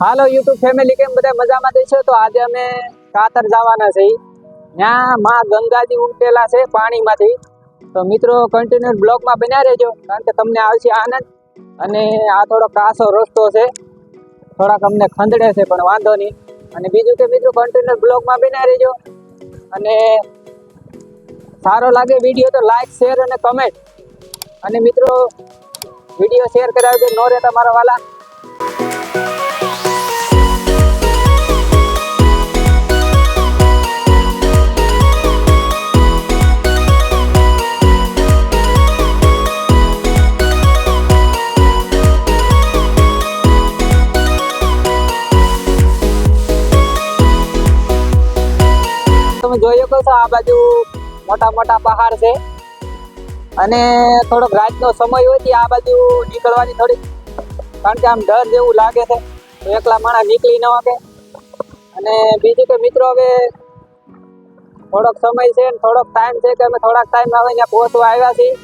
હાલો YouTube family કેમ બધા મજામાં છે? તો આજે અમે કાતર જવાના છે ત્યાં માં ગંગાજી ઉમટેલા છે પાણીમાંથી. તો મિત્રો કન્ટિન્યુ બ્લોગમાં બન્યા રહેજો, કારણ કે તમને આવશે આનંદ અને આ થોડો કાસો રસ્તો છે. થોડાક અમને ખંદડે છે, પણ વાંધો નહીં. અને બીજું કે મિત્રો કન્ટિન્યુ બ્લોગમાં બન્યા રહેજો. અને સારો લાગે વીડિયો તો લાઈક શેર અને કમેન્ટ અને મિત્રો, વીડિયો શેર કરાવજો, નો રે તમારા વાલા. તમે જોઈ શકો છો, આ બાજુ મોટા મોટા પહાડ છે. અને થોડોક રાતનો સમય હોય આ બાજુ નીકળવાની થોડી કારણ કે આમ ડર જેવું લાગે છે એકલા માણસ નીકળી ન શકે. અને બીજું કે મિત્રો હવે થોડોક સમય છે ને થોડોક ટાઈમ છે કે અમે થોડાક ટાઈમ હવે અહીંયા પહોંચવા આવ્યા છીએ.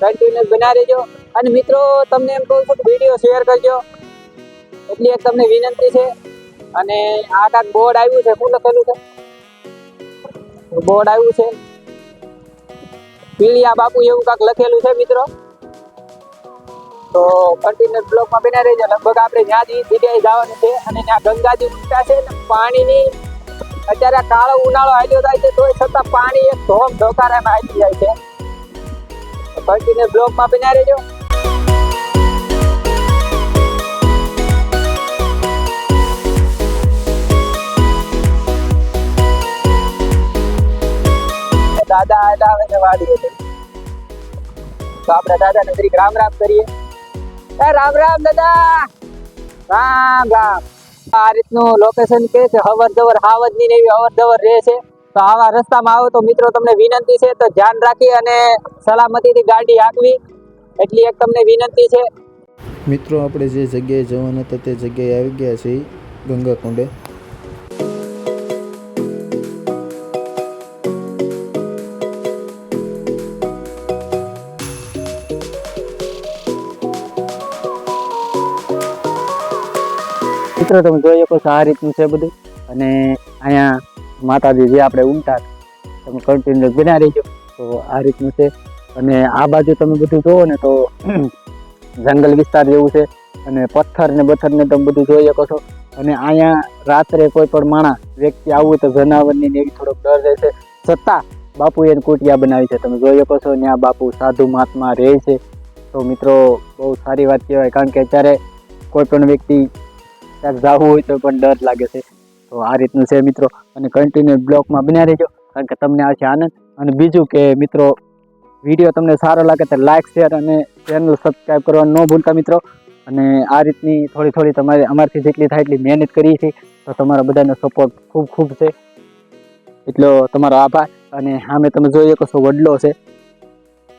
કન્ટિન્યુઅસ બના રહેજો. અને મિત્રો, તમને એમ કહું છું કે વીડિયો શેર કરજો. એટલી એક તમને વિનંતી છે. અને આ કાંક બોર્ડ આવ્યું છે, શું લખેલું છે? બોર્ડ આવ્યું છે. પીળિયા બાપુ એવું કાંક લખેલું છે, મિત્રો. તો કન્ટિન્યુઅસ બ્લોકમાં બના રહેજો. લગભગ આપણે જ્યાં જ જગ્યાએ જવાનું છે અને ત્યાં ગંગાજી ઉઠતા છે ને પાણીની અત્યારે કાળો ઉનાળો આવ્યો થાય છે, તોય છતાં પાણી એક ધોમ ધોકારામાં આવી જાય છે. કન્ટિન્યુઅસ બ્લોકમાં બના રહેજો. દાદા આયલા આવે વાડીએ તો આપણે દાદાને જરીક રામ રામ કરીએ. રામ રામ, દાદા! રામ રામ. આ રીતનું લોકેશન કે છે હવર જવર હાવજની એવી અવર જવર રહે છે. તો આવા રસ્તામાં આવો તો મિત્રો તમને વિનંતી છે, તો ધ્યાન રાખી અને સલામતીથી ગાડી હાંકવી. એટલી એક તમને વિનંતી છે. મિત્રો, આપણે જે જગ્યાએ જવાના હતા તે જગ્યાએ આવી ગયા છીએ ગંગા મિત્રો, તમે જોઈ શકો છો આ રીતનું છે બધું. અને અહીંયા માતાજી જે આપણે ઉમટા તમે કન્ટિન્યુ બના રહીજો. તો આ રીતનું છે. અને આ બાજુ તમે બધું જુઓ ને તો જંગલ વિસ્તાર જેવું છે. અને પથ્થર ને બથ્થર ને તમે બધું જોઈ શકો છો. અને અહીંયા રાત્રે કોઈ પણ માણસ, વ્યક્તિ આવવું તો જનાવરની ને એવી થોડોક ડર રહે છે. છતાં બાપુ એને કુટિયા બનાવી છે. તમે જોઈ શકો છો ને આ બાપુ સાધુ મહાત્મા રહે છે. તો મિત્રો, બહુ સારી વાત કહેવાય. કારણ કે અત્યારે કોઈ પણ વ્યક્તિ ક્યાંક જવું હોય તો પણ ડર લાગે છે. તો આ રીતનું છે મિત્રો. અને કન્ટિન્યુ બ્લોકમાં બન્યા રહેજો. કારણ કે તમને આવશે આનંદ. અને બીજું કે મિત્રો, વીડિયો તમને સારો લાગે તો લાઇક શેર અને ચેનલ સબસ્ક્રાઈબ કરવાનું ન ભૂલતા મિત્રો. અને આ રીતની થોડી થોડી તમારે અમારથી જેટલી થાય એટલી મહેનત કરીએ છીએ. તો તમારા બધાનો સપોર્ટ ખૂબ ખૂબ છે. એટલો તમારો આભાર. અને સામે તમે જોઈ શકો છો વડલો છે.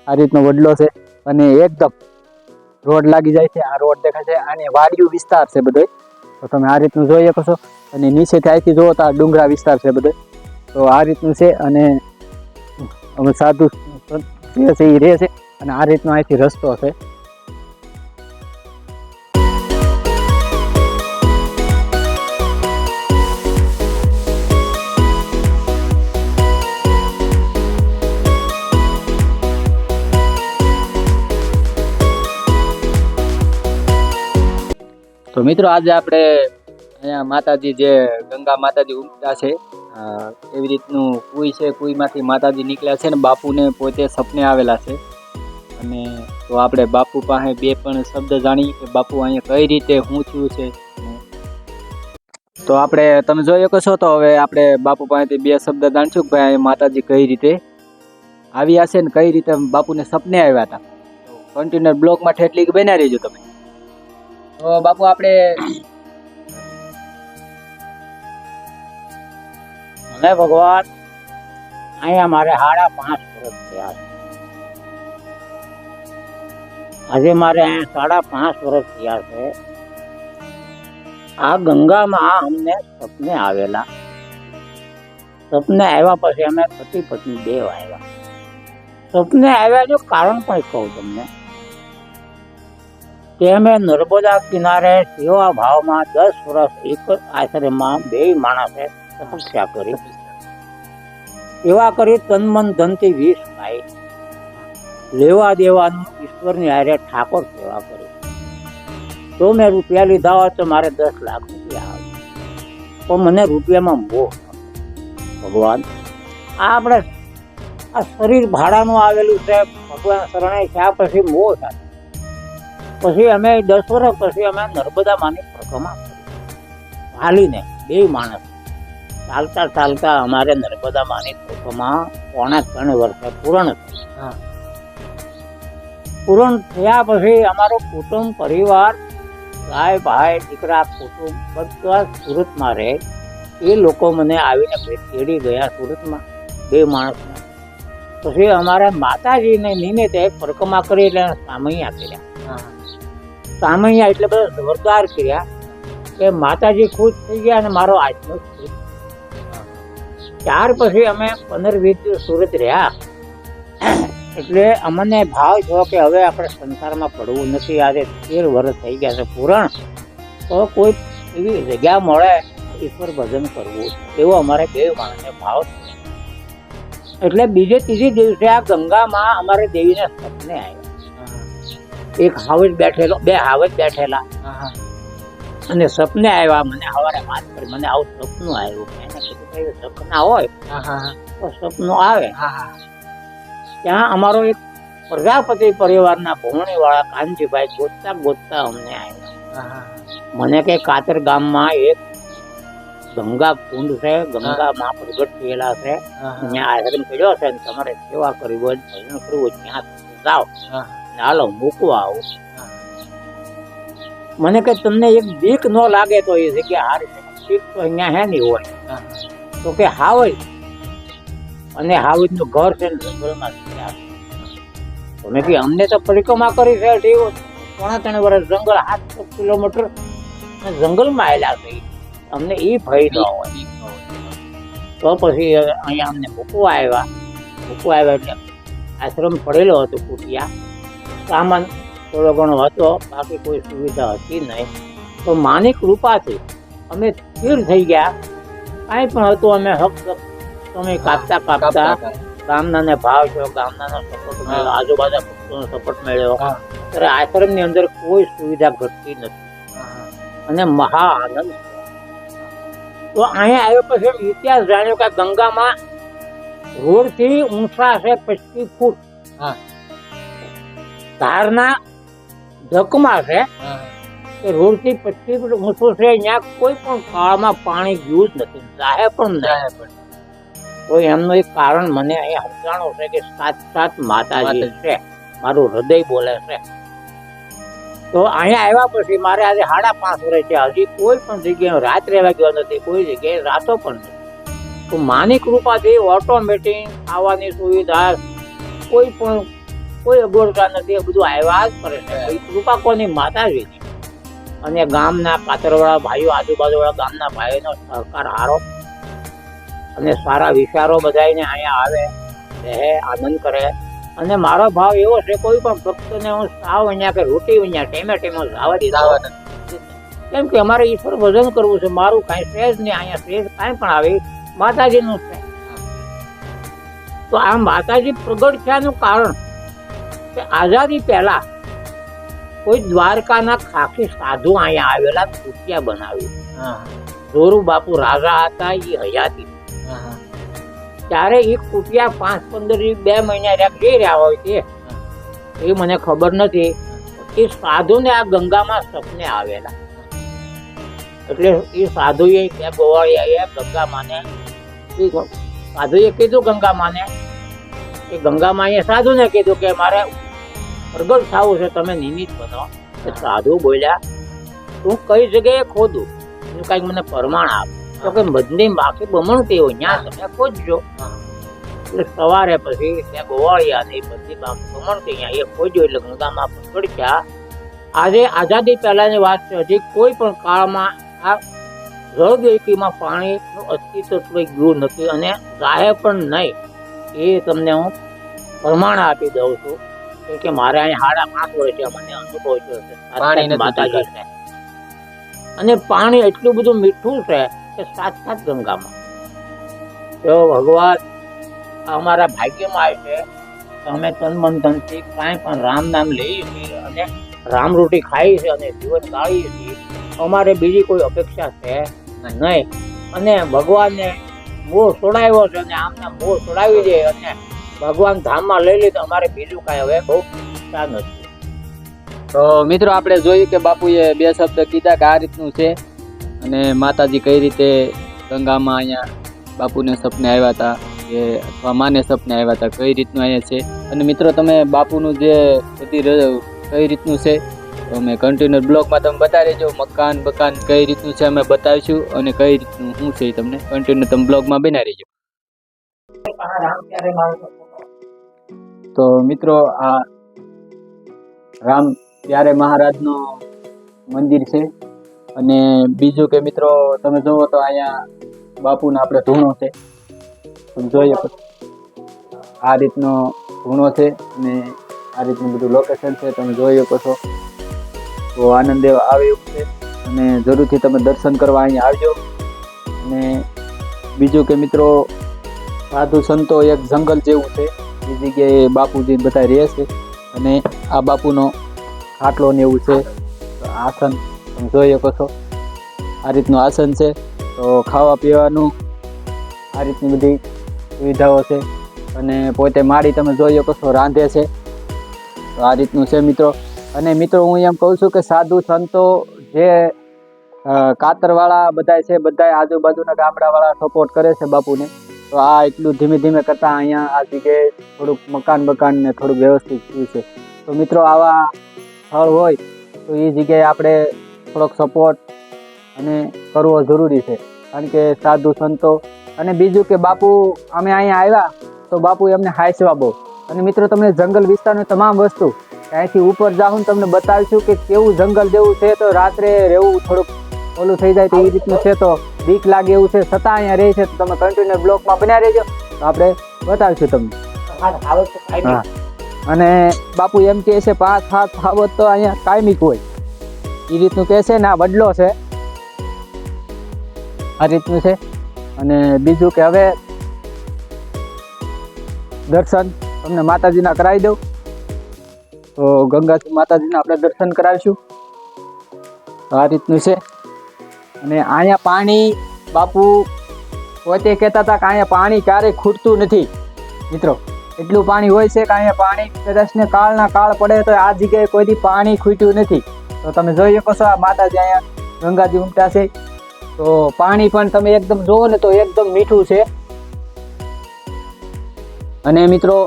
આ રીતનો વડલો છે. અને એકદમ રોડ લાગી જાય છે. આ રોડ દેખાય છે. અને વાડિયું વિસ્તાર છે બધો તો તમે આ રીતનું જોઈ શકો છો. અને નીચેથી અહીંથી જુઓ તો આ ડુંગરા વિસ્તાર છે બધો. તો આ રીતનું છે અને અમે સાધુ છે એ રહે છે. અને આ રીતનો અહીંથી રસ્તો છે. મિત્રો, આજે આપણે અહીંયા માતાજી જે ગંગા માતાજી ઉમટા છે એવી રીતનું કુઈ છે, કુઈમાંથી માતાજી નીકળ્યા છે ને બાપુને પોતે સપને આવેલા છે. અને તો આપણે બાપુ પાસે બે પણ શબ્દ જાણીએ કે બાપુ અહીંયા કઈ રીતે હું થયું છે. તો આપણે, તમે જોઈ શકો છો, તો હવે આપણે બાપુ પાસેથી બે શબ્દ જાણશું કે ભાઈ માતાજી કઈ રીતે આવ્યા છે ને કઈ રીતે બાપુને સપને આવ્યા હતા. કન્ટિન્યુઅર બ્લોકમાં ઠેટલી બનાવી રહેજો તમે. તો બાપુ, આપણે અને ભગવાન, અહીંયા મારે સાડા પાંચ વર્ષ થયા છે. આજે મારે અહીંયા સાડા પાંચ વર્ષ થયા છે. આ ગંગામાં અમને સપને આવેલા. સપને આવ્યા પછી અમે પતિ પત્ની દેવ આવ્યા સપને આવ્યા જો કારણ પણ કહું તમને. તે અમે નર્મદા કિનારે સેવા ભાવમાં દસ વર્ષ એક આશ્રમમાં બે માણસે તપસ્યા કરી. સેવા કરી તન મન ધનથી વીસ ભાઈ લેવા દેવાનું ઈશ્વરની હારે ઠાકોર સેવા કરી. તો મેં રૂપિયા લીધા હોય તો મારે દસ લાખ રૂપિયા આવે. તો મને રૂપિયામાં મોહ ભગવાન, આ આપણે આ શરીર ભાડાનું આવેલું છે. ભગવાન શરણાઈ છે આ પછી મોહ થાય. પછી અમે દસ વર્ષ પછી અમે નર્મદા માની પ્રથમા હાલીને બે માણસ. ચાલતા ચાલતા અમારે નર્મદા માની પ્રથમા પોણા ત્રણ વર્ષે પૂર્ણ થયું. હા. પૂર્ણ થયા પછી અમારો કુટુંબ પરિવાર ભાઈ ભાઈ દીકરા કુટુંબ બધા સુરતમાં રહે. એ લોકો મને આવીને તેડી ગયા સુરતમાં. બે માણસના પછી અમારા માતાજીને નિમિત્તે પરકમા કરી એટલે સામૈયા કર્યા સામૈયા એટલે બધા જોરદાર કર્યા કે માતાજી ખુશ થઈ ગયા અને મારો આજનો ત્યાર પછી અમે પંદર વીસ સુરત રહ્યા. એટલે અમને ભાવ થયો કે હવે આપણે સંસારમાં પડવું નથી. આજે તેર વર્ષ થઈ ગયા છે પૂરણ. તો કોઈ એવી જગ્યા મળે ઈશ્વર ભજન કરવું. એવો અમારે બે માણસને ભાવ. એટલે બીજે ત્રીજે દિવસે આ ગંગામાં અમારે દેવીને સપને આવ્યા એક હાવજ બેઠેલો બે હાવજ બેઠેલા. અને સપને આવ્યા મને સવારે વાત કરી મને આવું સપનું આવ્યું એને કીધું સપના હોય? તો સપનું આવે. ત્યાં અમારો એક પ્રજાપતિ પરિવારના ભોવણી વાળા કાનજીભાઈ ગોતતા ગોતતા અમને આવ્યા મને કે કાતર ગામમાં એક ગંગા કુંડ છે ગંગામાં પ્રગટ થયેલા છે. ત્યાં આશ્રમ કર્યો છે તમારે સેવા કરવી હોય ભજન કરવું હોય ત્યાં જાઓ. હાલો, મૂકવા આવું. મને કે તમને એક બીક ન લાગે તો એ જગ્યા હારી બીક તો અહીંયા હે નહીં હોય. તો કે હાવજ અને હાવજનું ઘર છે જંગલમાં અમને તો પરિક્રમા કરી છે ઠીક પોણા ત્રણ વર્ષ જંગલ આઠસો કિલોમીટર. જંગલમાં આવેલા છે અમને એ ભય ન હોય. તો પછી અહીંયા અમને મૂકવા આવ્યા. મૂકવા આવ્યા એટલે આશ્રમ પડેલો હતો કુટિયા. સામાન થોડો ઘણો હતો બાકી કોઈ સુવિધા હતી નહીં. તો માની કૃપાથી અમે સ્થિર થઈ ગયા. કાંઈ પણ હતું અમે હક તમે કાપતા કાપતા ગામનાને ભાવ છો ગામનાનો સપોર્ટ મળ્યો આજુબાજુ ભક્તોનો સપોર્ટ મળ્યો. ત્યારે આશ્રમની અંદર કોઈ સુવિધા ઘટતી નથી. અને મહા આનંદ. તો અહીંયા આવ્યો પછી ઇતિહાસ જાણ્યો કે ગંગામાં રોડથી ઊંચા છે પચીસ ફૂટ. હા. ધારના ધકમાં છે કે રોડથી પચીસ ફૂટ ઊંચો છે ત્યાં કોઈ પણ કાળમાં પાણી ગયું જ નથી જાહે પણ નહીં. તો એમનું એક કારણ મને અહીંયા સમજાણો છે કે સાત સાત માતાજી. છે મારું હૃદય બોલે છે. તો અહીંયા આવ્યા પછી મારે આજે સાડા પાંચ વર્ષ છે હજી કોઈ પણ જગ્યાએ રાત રહેવા ગયો નથી કોઈ જગ્યાએ રાતો પણ નથી. તો માની કૃપાથી ઓટોમેટિક આવવાની સુવિધા કોઈ પણ કોઈ અગવડતા નથી એ બધું આવ્યા જ કરે છે. કૃપા કોની માતાજીની અને ગામના પાતરવાળા ભાઈઓ આજુબાજુવાળા ગામના ભાઈઓનો સહકાર હારો. અને સારા વિચારો બધાને અહીંયા આવે રહે આનંદ કરે. અને મારો ભાવ એવો છે કોઈ પણ ભક્તને હું સાવ અહીંયા કે રોટી અહીંયા ટેમે ટેમે લાવવા દીધા કેમ કે અમારે ઈશ્વર ભજન કરવું છે મારું કાંઈ જ નહીં અહીંયા છે કાંઈ પણ આવે. માતાજીનું છે. તો આ માતાજી પ્રગટ થયાનું કારણ આઝાદી પહેલા કોઈ દ્વારકાના ખાખી સાધુ અહીંયા આવેલા કુટિયા બનાવ્યું. ઝોરુ બાપુ રાજા હતા એ હયાતી. ત્યારે એ કુટિયા પાંચ પંદર બે મહિના રહ્યા જઈ રહ્યા હોય છે એ મને ખબર નથી. એ સાધુને આ ગંગામાં સપને આવેલા. એટલે એ સાધુએ ત્યાં ગોવાળિયાએ ગંગામાને. સાધુએ કીધું ગંગામાને. કે ગંગામાએ સાધુને કીધું કે મારે પ્રગટ થવું છે, તમે નિમિત્ત બનો. કે સાધુ બોલ્યા, હું કઈ જગ્યાએ ખોદું? એનું કાંઈક મને પ્રમાણ આપ. તો કે બધી બાકી બમણતી હોય ત્યાં તમે ખોજજો એટલે સવારે પછી ત્યાં ગોવાળિયા એ બધી બાકી બમણતી અહીંયા એ ખોજ્યો એટલે ગંગામાં પકડ્યા. આજે આઝાદી પહેલાની વાત છે, હજી કોઈ પણ કાળમાં આ જળદેવકીમાં પાણીનું અસ્તિત્વ ગયું નથી અને ગાય પણ નહીં. એ તમને હું પ્રમાણ આપી દઉં છું. કે મારે અહીં સાડા પાંચ વર્ષથી મને અનુભવ છે. પાણી માતાજી છે. અને પાણી એટલું બધું મીઠું છે કે સાક્ષાત ગંગામાં. તો ભગવાન અમારા ભાગ્યમાં આવે છે અમે તન મન ધનથી કાંઈ પણ રામ નામ લઈએ છીએ અને રામ રોટી ખાઈએ છીએ અને જીવન ગાળીએ છીએ અમારે બીજી કોઈ અપેક્ષા છે નહીં. અને ભગવાનને મોહ છોડાવ્યો છે અને આમને મોહ છોડાવી દે અને ભગવાન ધામમાં લઈ લે તો અમારે બીજું કાંઈ હવે બહુ ચિંતા નથી. તો મિત્રો આપણે જોયું કે બાપુએ બે શબ્દ કીધા કે આ રીતનું છે. અને માતાજી કઈ રીતે ગંગામાં અહીંયા બાપુને સપને આવ્યા હતા કે અથવા માને સપને આવ્યા હતા કઈ રીતનું અહીંયા છે. અને મિત્રો તમે બાપુનું જે બધી ર- કઈ રીતનું છે તો અમે કન્ટિન્યુ બ્લોગમાં તમે બતાવી દેજો મકાન બકાન કઈ રીતનું છે અમે બતાવીશું અને કઈ રીતનું શું છે તમને કન્ટિન્યુ તમે બ્લોગમાં બનાવી દેજો રામ ત્યારે મારો તો મિત્રો આ રામ ત્યારે મહારાજનો મંદિર છે. અને બીજું કે મિત્રો તમે જુઓ તો અહીંયા બાપુનો આપણે ધૂણો છે. તમે જોઈ શકો છો. આ રીતનો ધૂણો છે અને આ રીતનું બધું લોકેશન છે. તમે જોઈ શકો છો. તો આનંદ એવા આવે એવું છે. અને જરૂરથી તમે દર્શન કરવા અહીંયા આવજો. અને બીજું કે મિત્રો સાધુ સંતો એક જંગલ જેવું છે. એ જગ્યાએ બાપુજી બધા રહે છે. અને આ બાપુનો ખાટલો ને એવું છે. આસન તમે જોઈ શકો છો. આ રીતનું આસન છે. તો ખાવા પીવાનું આ રીતની બધી સુવિધાઓ છે. અને પોતે માળી તમે જોઈ શકો છો રાંધે છે. તો આ રીતનું છે મિત્રો. અને મિત્રો હું એમ કહું છું કે સાધુ સંતો જે કાતરવાળા બધા છે બધા આજુબાજુના ગામડાવાળા સપોર્ટ કરે છે બાપુને. તો આ એટલું ધીમે ધીમે કરતા અહીંયા આ જગ્યાએ થોડુંક મકાન બકાન ને થોડુંક વ્યવસ્થિત થયું છે. તો મિત્રો આવા સ્થળ હોય તો એ જગ્યાએ આપણે થોડોક સપોર્ટ અને કરવો જરૂરી છે. કારણ કે સાધુ સંતો અને બીજું કે બાપુ અમે અહીંયા આવ્યા તો બાપુ એમને હાંસવા બહુ. અને મિત્રો તમને જંગલ વિસ્તારની તમામ વસ્તુ ત્યાંથી ઉપર જાઉં તમને બતાવીશું કે કેવું જંગલ જેવું છે તો રાત્રે રહેવું થોડુંક ઓલું થઈ જાય તો એ રીતનું છે તો બીક લાગે એવું છે. છતાં અહીંયા રહે છે તો તમે કન્ટિન્યુ બ્લોકમાં બન્યા રહેજો. તો આપણે બતાવીશું તમને. હા. અને બાપુ એમ કહે છે પાંચ સાત આવત તો અહીંયા કાયમિક હોય. એ રીતનું કહે છે ને, આ વડલો છે. આ રીતનું છે. અને બીજું કે હવે દર્શન તમને માતાજીના કરાવી દઉં. તો ગંગા માતાજીના આપણે દર્શન કરાવીશું. આ રીતનું છે. અને અહીંયા પાણી, બાપુ, પોતે કહેતા હતા કે અહીંયા પાણી ક્યારેય ખૂટતું નથી. મિત્રો, એટલું પાણી હોય છે કે અહીંયા પાણી કદાચને કાળના કાળ પડે તો આ જગ્યાએ કોઈથી પાણી ખૂટ્યું નથી. તો તમે જોઈ શકો છો આ માતાજી અહીંયા ગંગાજી ઉમટા છે. તો પાણી પણ તમે એકદમ જુઓ ને તો એકદમ મીઠું છે. અને મિત્રો,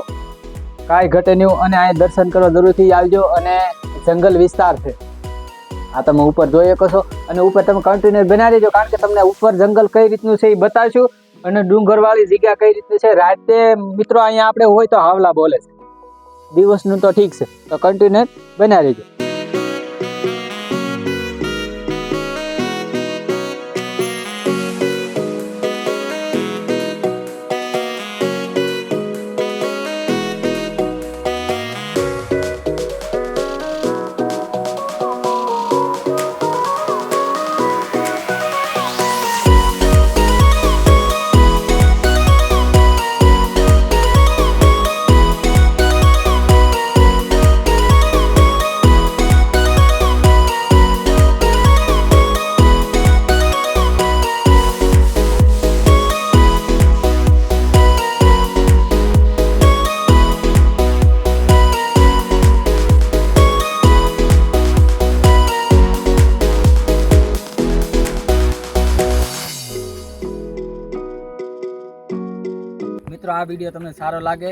કાંઈ ઘટે નહીં અને અહીંયા દર્શન કરવા જરૂરથી આવજો અને જંગલ વિસ્તાર છે. આ તમે ઉપર જોઈ શકો છો. અને ઉપર તમે કન્ટેનર બનાવી દેજો, કારણ કે તમને ઉપર જંગલ કઈ રીતનું છે એ બતાવશું. અને ડુંગરવાળી જગ્યા કઈ રીતની છે, રાતે મિત્રો અહીંયા આપણે હોય તો હાવલા બોલે છે. દિવસનું તો ઠીક છે. તો કન્ટેનર બનાવી દેજો. વીડિયો તમને સારો લાગે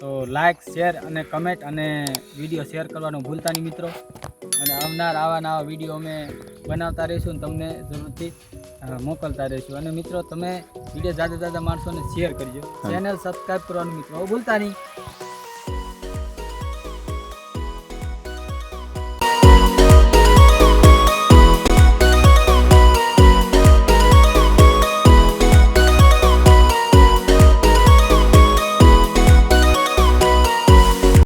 તો લાઈક શેર અને કમેન્ટ અને વીડિયો શેર કરવાનું ભૂલતા નહીં મિત્રો. અને આવનાર આવા નવા વીડિયો અમે બનાવતા રહીશું અને તમને જરૂરથી મોકલતા રહીશું. અને મિત્રો તમે વીડિયો જાજા જાદા માણસોને શેર કરજો. ચેનલ સબસ્ક્રાઈબ કરવાનું મિત્રો ભૂલતા નહીં.